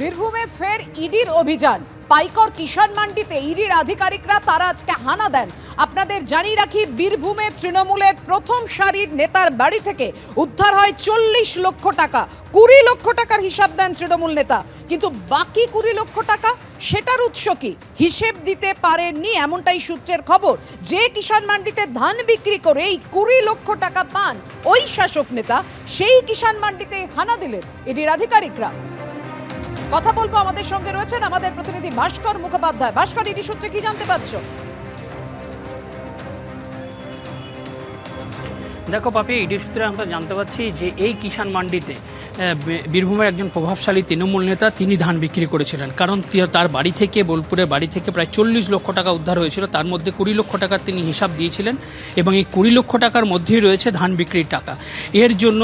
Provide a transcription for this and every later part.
বীরভূমে ফের ইডির অভিযান। পাইকর কিষাণ মান্ডিতে ইডির আধিকারিকরা তারা আজকে হানা দেন। আপনাদের জানিয়ে রাখি, বীরভূমে তৃণমূলের প্রথম সারির নেতার বাড়ি থেকে উদ্ধার হয় চল্লিশ লক্ষ টাকা। কুড়ি লক্ষ টাকার হিসাব দেন তৃণমূল নেতা। কিন্তু বাকি কুড়ি লক্ষ টাকা, সেটার উৎস কি? হিসেব দিতে পারেননি এমনটাই সূত্রের খবর। যে কিষাণ মান্ডিতে ধান বিক্রি করে এই কুড়ি লক্ষ টাকা পান, ওই শাসক নেতা, সেই কিষাণ মান্ডিতে হানা দিলেন ইডির আধিকারিকরা। কথা বলব আমাদের সঙ্গে রয়েছেন আমাদের প্রতিনিধি ভাস্কর মুখোপাধ্যায়। ভাস্কর ইডি সূত্রে কি জানতে পারছ? দেখো পাপি ইডি সূত্রে আমরা জানতে পারছি যে এই কিষাণ মান্ডিতে বীরভূমের একজন প্রভাবশালী তৃণমূল নেতা, তিনি ধান বিক্রি করেছিলেন। কারণ তার বাড়ি থেকে, বোলপুরের বাড়ি থেকে প্রায় চল্লিশ লক্ষ টাকা উদ্ধার হয়েছিল। তার মধ্যে কুড়ি লক্ষ টাকার তিনি হিসাব দিয়েছিলেন এবং এই কুড়ি লক্ষ টাকার মধ্যেই রয়েছে ধান বিক্রির টাকা। এর জন্য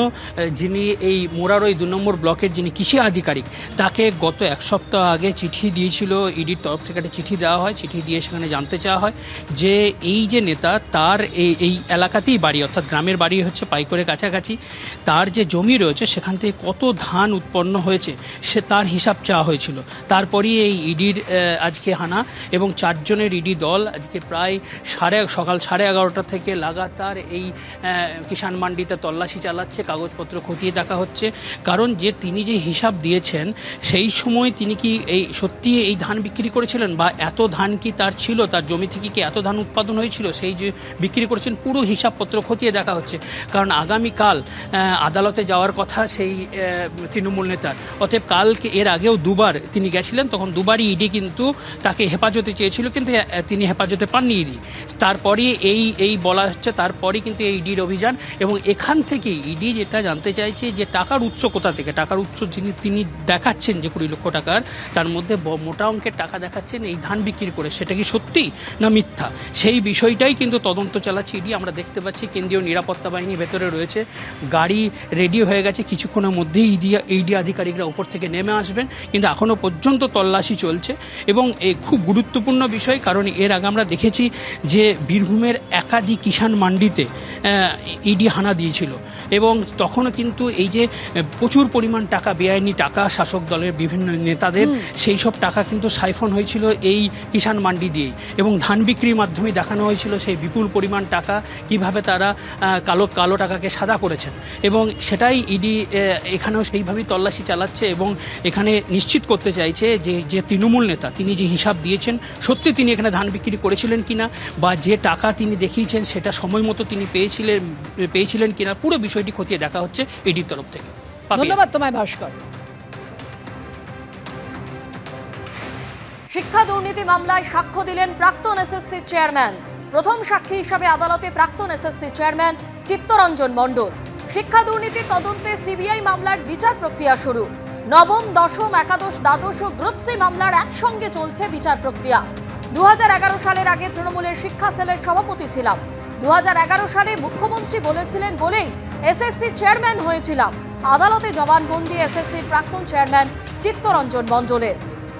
যিনি এই মোরারই দু নম্বর ব্লকের যিনি কৃষি আধিকারিক, তাকে গত এক সপ্তাহ আগে চিঠি দিয়েছিল, ইডির তরফ থেকে একটা চিঠি দেওয়া হয়। চিঠি দিয়ে সেখানে জানতে চাওয়া হয় যে, এই যে নেতা, তার এই এই এলাকাতেই বাড়ি, অর্থাৎ গ্রামের বাড়ি হচ্ছে পাইকরের কাছাকাছি। তার যে জমি রয়েছে, সেখান থেকে কত ধান উৎপন্ন হয়েছে, সে তার হিসাব চাওয়া হয়েছিল। তারপরই এই ইডির আজকে হানা এবং চারজনের ইডি দল আজকে প্রায় সাড়ে, সকাল সাড়ে এগারোটা থেকে লাগাতার এই কিষাণ মান্ডিতে তল্লাশি চালাচ্ছে, কাগজপত্র খতিয়ে দেখা হচ্ছে। কারণ যে তিনি যে হিসাব দিয়েছেন, সেই সময় তিনি কি এই, সত্যি এই ধান বিক্রি করেছিলেন? বা এত ধান কি তার ছিল? তার জমি থেকে কি এত ধান উৎপাদন হয়েছিল? সেই যে বিক্রি করেছেন, পুরো হিসাবপত্র খতিয়ে দেখা হচ্ছে। কারণ আগামীকাল আদালতে যাওয়ার কথা সেই তৃণমূল নেতার অতএব কালকে, এর আগেও দুবার তিনি গেছিলেন, তখন দুবারই ইডি কিন্তু তাকে হেফাজতে চেয়েছিল, কিন্তু তিনি হেফাজতে পাননি ইডি। তারপরই এই এই বলা হচ্ছে তারপরই কিন্তু এই ইডির অভিযান এবং এখান থেকে ইডি যেটা জানতে চাইছে যে টাকার উৎস কোথা থেকে? টাকার উৎস যিনি, তিনি দেখাচ্ছেন যে কুড়ি লক্ষ টাকার, তার মধ্যে মোটা অঙ্কের টাকা দেখাচ্ছেন, এই ধান বিক্রি করে। সেটা কি সত্যি না মিথ্যা? সেই বিষয়টাই কিন্তু তদন্ত চালাচ্ছে ইডি। আমরা দেখতে পাচ্ছি কেন্দ্রীয় নিরাপত্তা বাহিনী ভেতরে রয়েছে। গাড়ি রেডি হয়ে গেছে। কিছুক্ষণের মধ্যেই ইডি ইডি আধিকারিকরা উপর থেকে নেমে আসবেন। কিন্তু এখনও পর্যন্ত তল্লাশি চলছে এবং এ খুব গুরুত্বপূর্ণ বিষয় কারণ এর আগে আমরা দেখেছি যে বীরভূমের একাধিক কিষাণ মান্ডিতে ইডি হানা দিয়েছিল। এবং তখনও কিন্তু এই যে প্রচুর পরিমাণ টাকা বেআইনি টাকা শাসক দলের বিভিন্ন নেতাদের সেই সব টাকা কিন্তু সাইফন হয়েছিল এই কিষাণ মান্ডি দিয়েই। এবং ধান বিক্রির মাধ্যমে দেখানো হয়েছিল সেই বিপুল পরিমাণ টাকা কীভাবে তারা কালো কালো টাকাকে সাদা করেছেন। এবং সেটাই ইডি এখানেও সেইভাবেই তল্লাশি চালাচ্ছে এবং এখানে নিশ্চিত করতে চাইছে যে যে তৃণমূল নেতা, তিনি যে হিসাব দিয়েছেন, সত্যি তিনি এখানে ধান বিক্রি করেছিলেন কিনা বা যে টাকা তিনি দেখিয়েছেন, সেটা সময় মতো তিনি পেয়েছিলেন পেয়েছিলেন কিনা, পুরো বিষয়টি খতিয়ে দেখা হচ্ছে ইডির তরফ থেকে। ধন্যবাদ তোমায় ভাস্কর। শিক্ষা দুর্নীতি মামলায় সাক্ষ্য দিলেন প্রাক্তন এসএসসি চেয়ারম্যান প্রথম সাক্ষী হিসাবে আদালতে প্রাক্তন এসএসসি চেয়ারম্যান চিত্তরঞ্জন মণ্ডল। শিক্ষা দুর্নীতি তদন্তে সিবিআই মামলার বিচার প্রক্রিয়া শুরু। নবম, দশম, একাদশ, দ্বাদশ ও গ্রুপ সি মামলার একসঙ্গে চলছে বিচার প্রক্রিয়া। দুহাজার এগারো সালের আগে তৃণমূলের শিক্ষা সেলের সভাপতি ছিলাম। দু হাজার এগারো সালে মুখ্যমন্ত্রী বলেছিলেন বলেই এসএসসি চেয়ারম্যান হয়েছিলাম। আদালতে জবানবন্দি এসএসসির প্রাক্তন চেয়ারম্যান চিত্তরঞ্জন মণ্ডলের।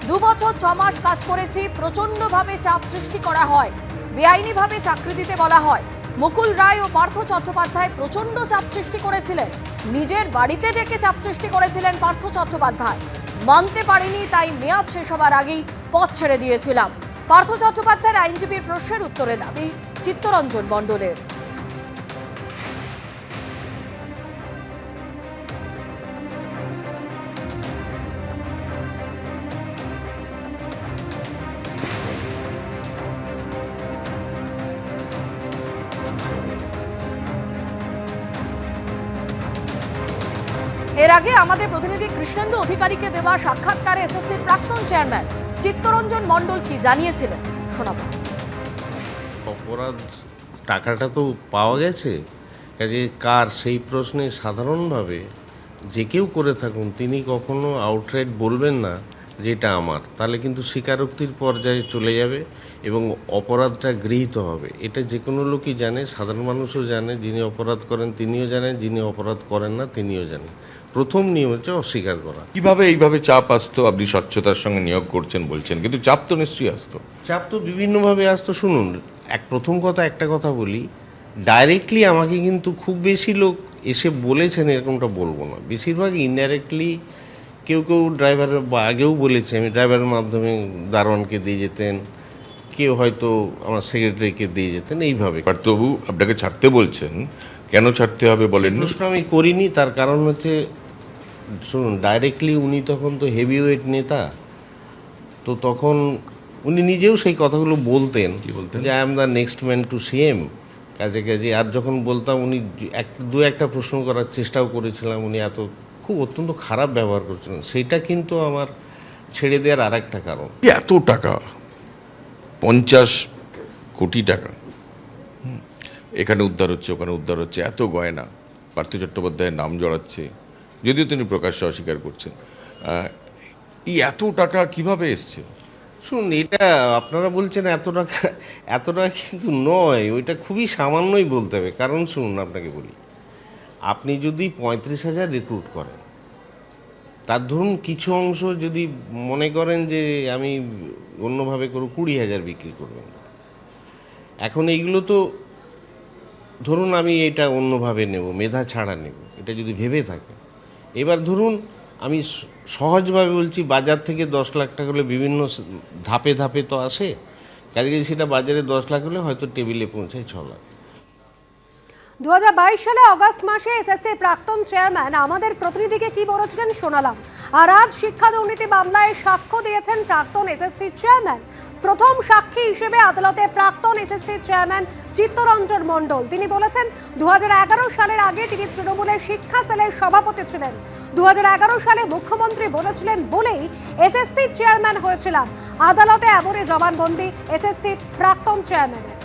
দু বছর ছ মাস কাজ করেছি প্রচন্ডভাবে চাপ সৃষ্টি করা হয়। বেআইনিভাবে চাকরি দিতে বলা হয়। মুকুল রায় ও পার্থ চট্টোপাধ্যায় প্রচণ্ড চাপ সৃষ্টি করেছিলেন। নিজের বাড়িতে ডেকে চাপ সৃষ্টি করেছিলেন পার্থ চট্টোপাধ্যায়। মানতে পারিনি, তাই মেয়াদ শেষ হবার আগেই পথ ছেড়ে দিয়েছিলাম। পার্থ চট্টোপাধ্যায়ের আইনজীবীর প্রশ্নের উত্তরে দাবি, চিত্তরঞ্জন মণ্ডলের। এর আগে আমাদের প্রতিনিধি কৃষ্ণেন্দু অধিকারীকে দেওয়া সাক্ষাৎকারে এসএসসির প্রাক্তন চেয়ারম্যান চিত্তরঞ্জন মণ্ডল কি জানিয়েছিলেন? শোনাবো। অপরাধ টাকাটা তো পাওয়া গেছে। কাজে কার সেই প্রশ্নে সাধারণভাবে যে কেউ করে থাকুন, তিনি কখনো আউটরাইট বলবেন না যে এটা আমার। তাহলে কিন্তু স্বীকারোক্তির পর্যায়ে চলে যাবে। এবং অপরাধটা গৃহীত হবে। এটা যে কোনো লোকই জানে সাধারণ মানুষও জানে যিনি অপরাধ করেন তিনিও জানেন যিনি অপরাধ করেন না তিনিও জানেন। প্রথম নিয়ম হচ্ছে অস্বীকার করা। কীভাবে এইভাবে চাপ আসতো? আপনি স্বচ্ছতার সঙ্গে নিয়োগ করছেন বলছেন কিন্তু চাপ তো নিশ্চয়ই আসতো। চাপ তো বিভিন্নভাবে আসতো। শুনুন এক প্রথম কথা একটা কথা বলি। ডাইরেক্টলি আমাকে কিন্তু খুব বেশি লোক এসে বলেছেন এরকমটা বলব না। বেশিরভাগ ইনডাইরেক্টলি কেউ কেউ ড্রাইভারের বা আগেও বলেছি আমি ড্রাইভারের মাধ্যমে দারোয়ানকে দিয়ে যেতেন কেউ হয়তো আমার সেক্রেটারিকে দিয়ে যেতেন এইভাবে। পার্থবাবু আপনাকে ছাড়তে বলছেন কেন ছাড়তে হবে বলেননি? প্রশ্ন আমি করিনি তার কারণ হচ্ছে শুনুন ডাইরেক্টলি উনি তখন তো হেভি ওয়েট নেতা তো তখন উনি নিজেও সেই কথাগুলো বলতেন কি বলতেন? যে I am the next man to CM কাজে কাজে। আর যখন বলতাম উনি এক দু একটা প্রশ্ন করার চেষ্টাও করেছিলাম উনি এত খুব অত্যন্ত খারাপ ব্যবহার করছিলেন। সেইটা কিন্তু আমার ছেড়ে দেওয়ার আর একটা কারণ। এত টাকা? পঞ্চাশ কোটি টাকা। এখানে উদ্ধার হচ্ছে, ওখানে উদ্ধার হচ্ছে, এত গয়না। পার্থ চট্টোপাধ্যায়ের নাম জড়াচ্ছে, যদিও তিনি প্রকাশ্যে অস্বীকার করছেন। এই এত টাকা কীভাবে এসছে? শুনুন, এটা আপনারা বলছেন এত টাকা এত টাকা কিন্তু নয়, ওইটা খুবই সামান্যই বলতে হবে। কারণ শুনুন, আপনাকে বলি। আপনি যদি পঁয়ত্রিশ হাজার রিক্রুট করেন তার ধরুন কিছু অংশ যদি মনে করেন যে আমি অন্যভাবে করে কুড়ি হাজার বিক্রি করবেন। এখন এইগুলো তো ধরুন আমি এটা অন্যভাবে নেব, মেধা ছাড়া নেব, এটা যদি ভেবে থাকে। এবার ধরুন আমি সহজভাবে বলছি বাজার থেকে দশ লাখ টাকা হলে বিভিন্ন ধাপে ধাপে তো আসে। কাজে সেটা বাজারে দশ লাখ হলে হয়তো টেবিলে পৌঁছায় ছ লাখ। দু হাজার বাইশ সালে অগস্ট মাসে এসএসসি প্রাক্তন চেয়ারম্যান আমাদের প্রতিনিধিকে কি বলেছিলেন শোনালাম। আর আজ শিক্ষা দুর্নীতি মামলায় সাক্ষ্য দিয়েছেন প্রাক্তন এসএসসি চেয়ারম্যান। প্রথম সাক্ষী হিসেবে আদালতে প্রাক্তন এসএসসি চেয়ারম্যান চিত্তরঞ্জন মণ্ডল। তিনি বলেছেন দু হাজার এগারো সালের আগে তিনি তৃণমূলের শিক্ষা সেলের সভাপতি ছিলেন। দু হাজার এগারো সালে মুখ্যমন্ত্রী বলেছিলেন বলেই এসএসসি চেয়ারম্যান হয়েছিলাম। আদালতে এমনই জবানবন্দি এসএসসি প্রাক্তন চেয়ারম্যানের।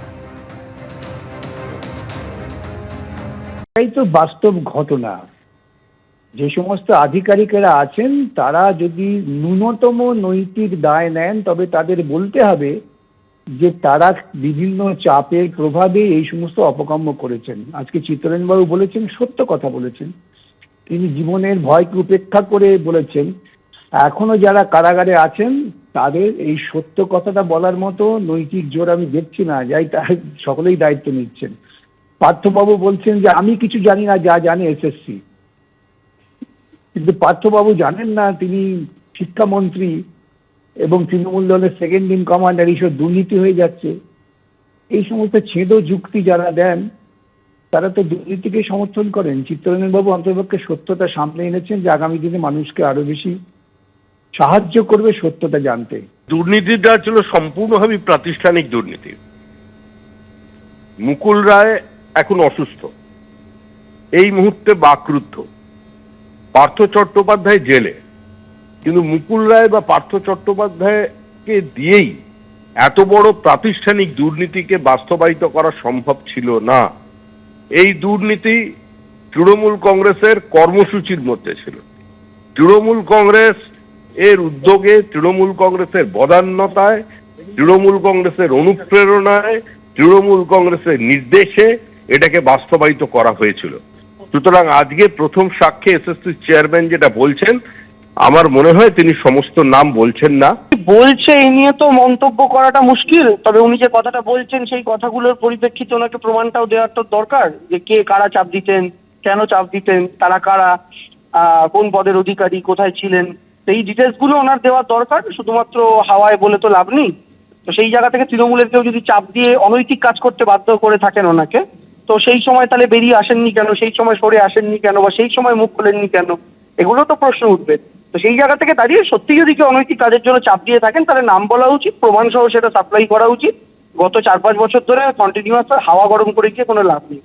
এটাই তো বাস্তব ঘটনা। যে সমস্ত আধিকারিকেরা আছেন, তারা যদি ন্যূনতম নৈতিক দায় নেন, তবে তাদের বলতে হবে যে তারা বিভিন্ন চাপের প্রভাবে এই সমস্ত অপকর্ম করেছেন। আজকে চিত্তরঞ্জনবাবু বলেছেন, সত্য কথা বলেছেন। তিনি জীবনের ভয়কে উপেক্ষা করে বলেছেন? এখনও যারা কারাগারে আছেন, তাদের এই সত্য কথাটা বলার মতো নৈতিক জোর আমি দেখছি না। যাই, তার সকলেই দায়িত্ব নিচ্ছেন। পার্থবাবু বলছেন যে আমি কিছু জানি না, যা জানে এসএসসি কিন্তু পার্থবাবু জানেন না, তিনি শিক্ষামন্ত্রী এবং তৃণমূল দলের সেকেন্ড ইন কমান্ডার এইসব দুর্নীতি হয়ে যাচ্ছে। এই সমস্ত ছেদ যুক্তি যারা দেন, তারা তো দুর্নীতিকে সমর্থন করেন। চিত্তরঞ্জনবাবু অন্তর্পক্ষে সত্যতা সামনে এনেছেন যে আগামী দিনে মানুষকে আরও বেশি সাহায্য করবে সত্যতা জানতে। দুর্নীতিটা ছিল সম্পূর্ণভাবে প্রাতিষ্ঠানিক দুর্নীতি। মুকুল রায় এখন অসুস্থ। এই মুহূর্তে বাকরুদ্ধ। পার্থ চট্টোপাধ্যায় জেলে। কিন্তু মুকুল রায় বা পার্থ চট্টোপাধ্যায়কে দিয়েই এত বড় প্রাতিষ্ঠানিক দুর্নীতিকে বাস্তবায়িত করা সম্ভব ছিল না। এই দুর্নীতি তৃণমূল কংগ্রেসের কর্মসূচির মধ্যে ছিল। তৃণমূল কংগ্রেস এর উদ্যোগে তৃণমূল কংগ্রেসের বদান্যতায়, তৃণমূল কংগ্রেসের অনুপ্রেরণায়, তৃণমূল কংগ্রেসের নির্দেশে এটাকে বাস্তবায়িত করা হয়েছিল। সুতরাং আজকে প্রথম সাক্ষী এসএসসি চেয়ারম্যান যেটা বলছেন, আমার মনে হয় তিনি সমস্ত নাম বলছেন না। বলছে এই নিয়ে তো মন্তব্য করাটা মুশকিল, তবে উনি যে কথাটা বলছেন সেই কথাগুলোর পরিপ্রেক্ষিতে ওনাকে প্রমাণটাও দেওয়ার তো দরকার, যে কে কারা চাপ দিতেন, কেন চাপ দিতেন, তারা কারা কোন পদের অধিকারী, কোথায় ছিলেন, সেই ডিটেলসগুলো ওনার দেওয়ার দরকার, শুধুমাত্র হাওয়ায় বলে তো লাভ নেই। তো সেই জায়গা থেকে তৃণমূলের কেউ যদি চাপ দিয়ে অনৈতিক কাজ করতে বাধ্য করে থাকেন ওনাকে তো সেই সময় তাহলে বেরিয়ে আসেননি কেন? সেই সময় সরে আসেননি কেন? বা সেই সময় মুখ খোলেননি কেন? এগুলো তো প্রশ্ন উঠবে। তো সেই জায়গা থেকে দাঁড়িয়ে সত্যি যদি কেউ অনৈতিক কাজের জন্য চাপ দিয়ে থাকেন, তাহলে নাম বলা উচিত, প্রমাণসহ সেটা সাপ্লাই করা উচিত। গত চার পাঁচ বছর ধরে কন্টিনিউয়াস হাওয়া গরম করে গিয়ে কোনো লাভ নেই।